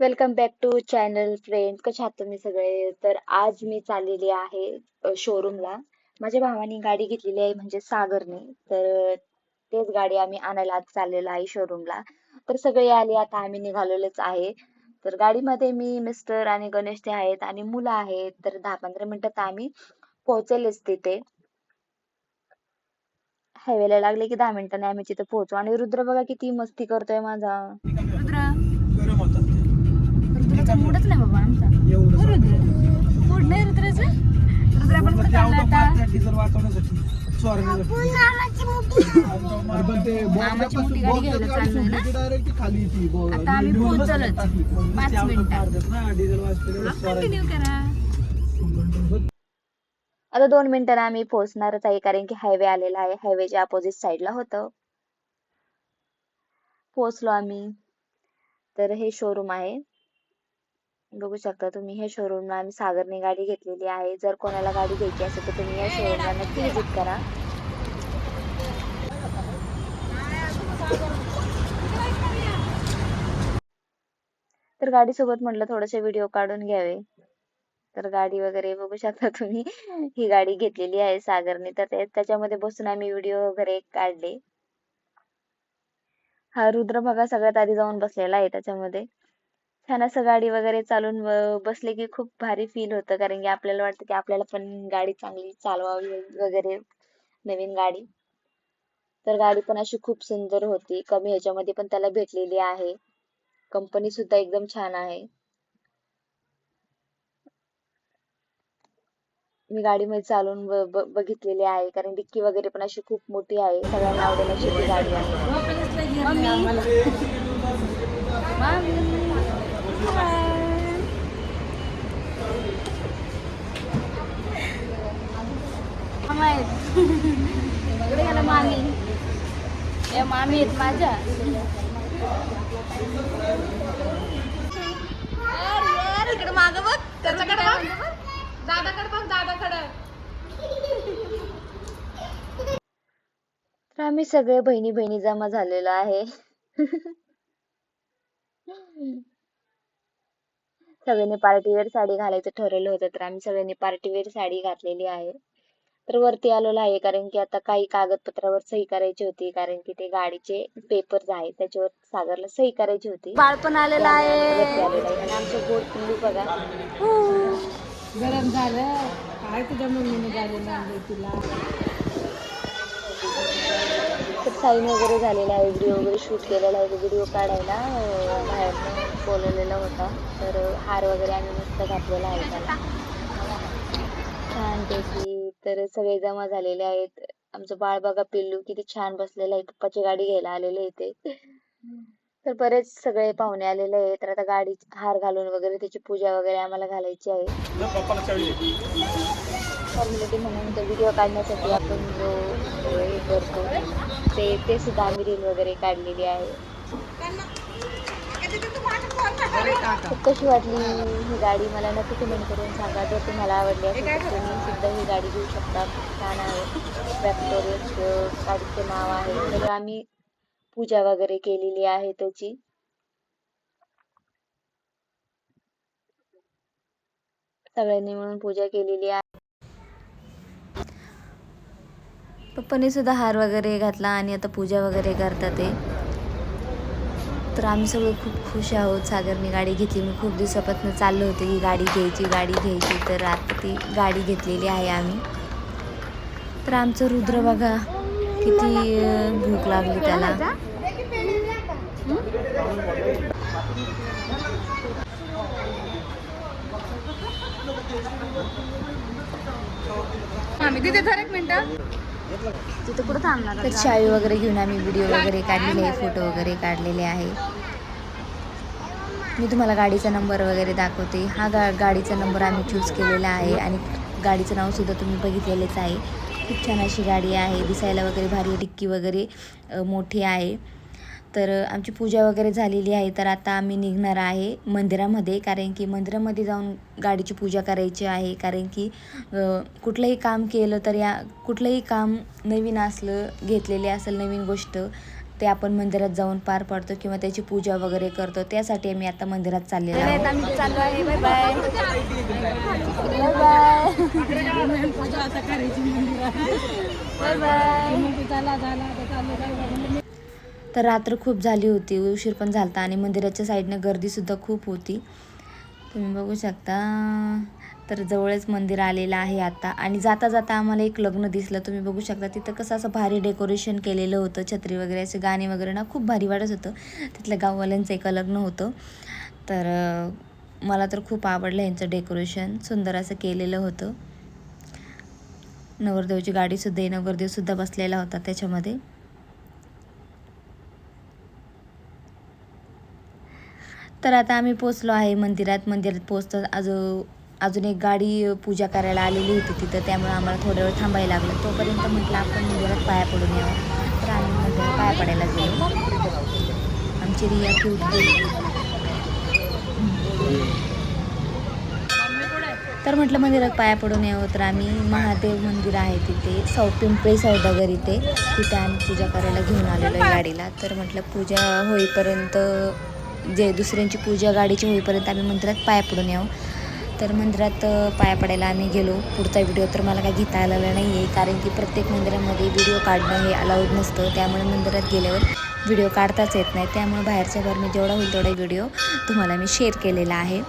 Welcome back to channel friend कशा आहात तुम्ही सगळे? तर आज मी चाललेली आहे शोरूमला माझ्या भावाने गाडी घेतलेली आहे म्हणजे सागरने. तर तेच गाडी आम्ही आणायला आज चाललेलो आहे शोरूमला तर सगळे आले आता आम्ही निघालेलोच आहे. तर गाडीमध्ये मी मिस्टर आणि गणेश ते आहेत आणि मुलं आहेत. तर दहा पंधरा मिनिटात आम्ही पोहोचेलच तिथे. हायवेला लागले की दहा मिनिटांनी आम्ही तिथे पोहोचू. आणि रुद्र बघा किती मस्ती करतोय माझा. रुद्राचा मूडच नाही बाबा आमचा. एवढं रुद्र मूड नाही. रुद्राचं. रुद्र आपण कुठं चालला आता. डिझेल वाचवण्यासाठी. चोरण्यासाठी अरे पण ते मामाची मोठी गाडी घ्यायला चाललोय ना? डायरेक्ट खाली ती ब- आता आम्ही लिहून पोहोचलोच. बसतात traffic. मग पाच ते auto मिनिटात. काढतात ना डिझेल वाचवल्यावर कंटिन्यू करा. आता दोन मिनिटांनी आम्ही पोहोचणारच आहे कारण की हायवे आलेला आहे. हायवेच्या अपोजिट साईडला होतं. पोहोचलो आम्ही. तर हे शोरूम आहे. बघू शकता तुम्ही हे शोरूमला आम्ही सागरने गाडी घेतलेली आहे. जर कोणाला गाडी घ्यायची असेल तर तुम्ही या शोरूमला नक्की विजिट करा. तर गाडी सोबत म्हटलं थोडेसे व्हिडिओ काढून घ्यावे. तर गाडी वगैरे बघू शकता तुम्ही. ही गाडी घेतलेली आहे सागरने. तर त्याच्यामध्ये बसून आम्ही व्हिडिओ वगैरे काढले. हा रुद्र बघा सगळ्यात आधी जाऊन बसलेला आहे त्याच्यामध्ये. छान असं गाडी वगैरे चालून बसले की खूप भारी फील होतं. कारण की आपल्याला वाटतं की आपल्याला पण गाडी चांगली चालवावी वगैरे नवीन गाडी. तर गाडी पण अशी खूप सुंदर होती. कमी ह्याच्यामध्ये पण त्याला भेटलेली आहे. कंपनी सुद्धा एकदम छान आहे. मी गाडीमध्ये चालून ब- ब- बघितलेली आहे. कारण डिक्की वगैरे पण अशी खूप मोठी आहे. सगळ्यांना आवडेल अशी ती गाडी आहे इकडे गेला मामी ए मामी आहेत माझ्या. इकडे माग बघ. त्याच्याकडे बघ. दादाकडे बघ दादाकडे. तर आम्ही सगळे बहिणी बहिणी जमा झालेलो आहे. सगळ्यांनी पार्टी वेअर साडी घालायचं ठरवलं होतं तर आम्ही सगळ्यांनी पार्टी वेअर साडी घातलेली आहे. तर वरती आलेलो आहे कारण की आता काही कागदपत्रावर सही करायची होती कारण की ते गाडीचे पेपर्स आहेत त्याच्यावर सागरला सही करायची होती. बाळ पण आलेलं आहे. आलेलो आहे. आणि आमचं गोड पिल्लू बघा. गरम झालं. काय तुझ्या मम्मीने गाडी आणली तुला? तर साईन वगैरे झालेला आहे. व्हिडिओ वगैरे शूट केलेला आहे. व्हिडिओ काढायला अं, बाहेरनं बोलवलेला होता. तर हार वगैरे आम्ही मस्त घातलेला आहे त्याला. छानपैकी तर सगळे जमा झालेले आहेत. आमचं बाळ बघा पिल्लू किती छान बसलेलं आहे. पप्पाची गाडी घ्यायला आलेले इथे. तर बरेच सगळे पाहुणे आलेले आहेत. तर आता गाडी हार घालून वगैरे त्याची पूजा वगैरे आम्हाला घालायची आहे. फॉर्मॅलिटी म्हणून तो व्हिडिओ काढण्यासाठी आपण जो हे करतो ते ते सुद्धा आम्ही रील वगैरे काढलेली आहे. कशी वाटली ही गाडी? मला नक्की कमेंट करून सांगा. जर तुम्हाला आवडली असेल तर तुम्ही सुद्धा ही गाडी घेऊ शकता. छान आहे. वॅक्टोरियस गाडीचं नाव आहे. तर आम्ही पूजा वगैरे केलेली आहे त्याची. सगळ्यांनी मिळून पूजा केलेली आहे. पप्पाने सुद्धा हार वगैरे घातला आणि आता पूजा वगैरे करतात ते. तर आम्ही सगळं खूप खुश आहोत. सागरने गाडी घेतली. मी खूप दिवसापासून चाललो होते की गाडी घ्यायची गाडी घ्यायची. तर आता ती गाडी घेतलेली आहे आम्ही. तर आमचं रुद्र बघा किती भूक लागली त्याला. आम्ही तिथे धर एक मिनटं. तिथे कुठं थांबणार तर चावी वगैरे घेऊन आम्ही व्हिडिओ वगैरे काढलेले आहे फोटो वगैरे काढलेले आहे. मी तुम्हाला गाडीचा नंबर वगैरे दाखवते. हा गा गाडीचा नंबर आम्ही चूज केलेला आहे आणि गाडीचं नावसुद्धा तुम्ही बघितलेलेच आहे. खूप छान अशी गाडी आहे दिसायला वगैरे भारी डिक्की वगैरे मोठी आहे. तर आमची पूजा वगैरे झालेली आहे. तर आता आम्ही निघणार आहे मंदिरामध्ये. कारण की मंदिरामध्ये जाऊन गाडीची पूजा करायची आहे. कारण की कुठलंही काम केलं तर या कुठलंही काम नवीन असलं घेतलेले असेल नवीन गोष्ट ते आपण मंदिरात जाऊन पार पाडतो किंवा त्याची पूजा वगैरे करतो. त्यासाठी आम्ही आता मंदिरात चाललेलो आहोत. आम्ही चाललो आहे. Bye bye bye bye bye bye तर रात्र खूप झाली होती उशीर पण झालता आणि मंदिराच्या साईडनं गर्दीसुद्धा खूप होती. तुम्ही बघू शकता. तर जवळच मंदिर आलेलं आहे आता आणि जाता जाता आम्हाला एक लग्न दिसलं. तुम्ही बघू शकता तिथं कसं असं भारी डेकोरेशन केलेलं होतं छत्री वगैरे असे गाणे वगैरे ना खूप भारी वाटत होतं. तिथल्या गाववाल्यांचं एका लग्न होतं. तर मला तर खूप आवडलं यांचं डेकोरेशन सुंदर असं केलेलं होतं. नवरदेवची गाडीसुद्धा नवरदेवसुद्धा बसलेला होता त्याच्यामध्ये. तर आता आम्ही पोचलो आहे मंदिरात. मंदिरात पोचतात अजून अजून एक गाडी पूजा करायला आलेली होती तिथं. त्यामुळे आम्हाला थोड्या वेळ थांबायला लागलं. तोपर्यंत म्हटलं आपण मंदिरात पाया पडून यावं. तर आम्ही मंदिरात पाया पडायला गेलो. आमची रिया क्यूट तर म्हटलं मंदिरात पाया पडून यावं. तर आम्ही महादेव मंदिर आहे तिथे सौ पिंपळी सौदागर इथे. तिथे आम्ही पूजा करायला घेऊन आलेलो आहे गाडीला. तर म्हटलं पूजा होईपर्यंत जे दुसऱ्यांची पूजा गाडीची होईपर्यंत आम्ही मंदिरात पाया पडून यावं तर मंदिरात पाया पडायला आम्ही गेलो. पुढचा व्हिडिओ तर मला काय घेता आलेला नाही आहे कारण की प्रत्येक मंदिरामध्ये व्हिडिओ काढणं हे अलाउड नसतं. त्यामुळे मंदिरात गेल्यावर व्हिडिओ काढताच येत नाही. त्यामुळे बाहेरच्या घर मी जेवढा होईल तेवढा व्हिडिओ तुम्हाला मी शेअर केलेला आहे.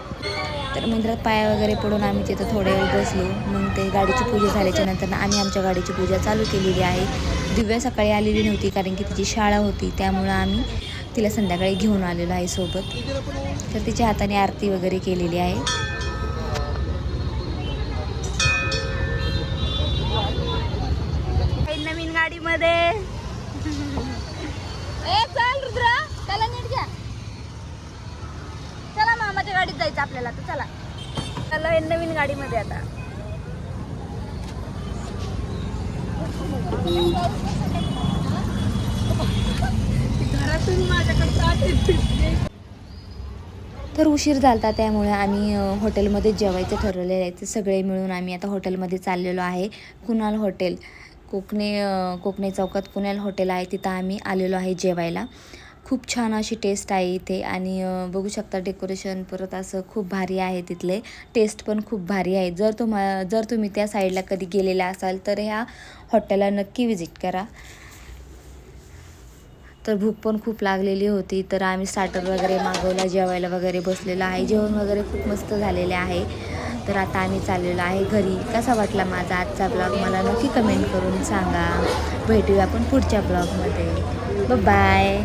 तर मंदिरात पाया वगैरे पडून आम्ही तिथं थोडे वेळ बसलो. मग ते गाडीची पूजा झाल्याच्यानंतर आम्ही आमच्या गाडीची पूजा चालू केलेली आहे. दिव्या सकाळी आलेली नव्हती कारण की तिची शाळा होती. त्यामुळं आम्ही तिला संध्याकाळी घेऊन आलेलो आहे सोबत. तर तिच्या हाताने आरती वगैरे केलेली आहे. नवीन गाडीमध्ये. चल रुद्रा चला नीट घ्या. चला मामाच्या गाडीत जायचं आपल्याला तर चला. चला हे नवीन गाडीमध्ये आता. तर उशीर झालता त्यामुळे आम्ही हॉटेलमध्ये जेवायचं ठरवलेलं आहे. ते सगळे मिळून आम्ही आता हॉटेलमध्ये चाललेलो आहे. कुणाल हॉटेल. कोकणे कोकणे चौकात कुणाल हॉटेल आहे तिथं आम्ही आलेलो आहे जेवायला. खूप छान अशी टेस्ट आहे इथे आणि बघू शकता डेकोरेशन परत असं खूप भारी आहे तिथले. टेस्ट पण खूप भारी आहे. जर तुम्हा जर तुम्ही त्या साईडला कधी गेलेला असाल तर ह्या हॉटेलला नक्की विजिट करा. तर भूक पण खूप लागलेली होती. तर आम्ही स्टार्टर वगैरे मागवला जेवायला वगैरे बसलेलो आहे. जेवण वगैरे खूप मस्त झालेले आहे. तर आता आम्ही चाललेलो आहे घरी. कसा वाटला माझा आजचा ब्लॉग मला नक्की कमेंट करून सांगा. भेटूया आपण पुढच्या ब्लॉगमध्ये बाय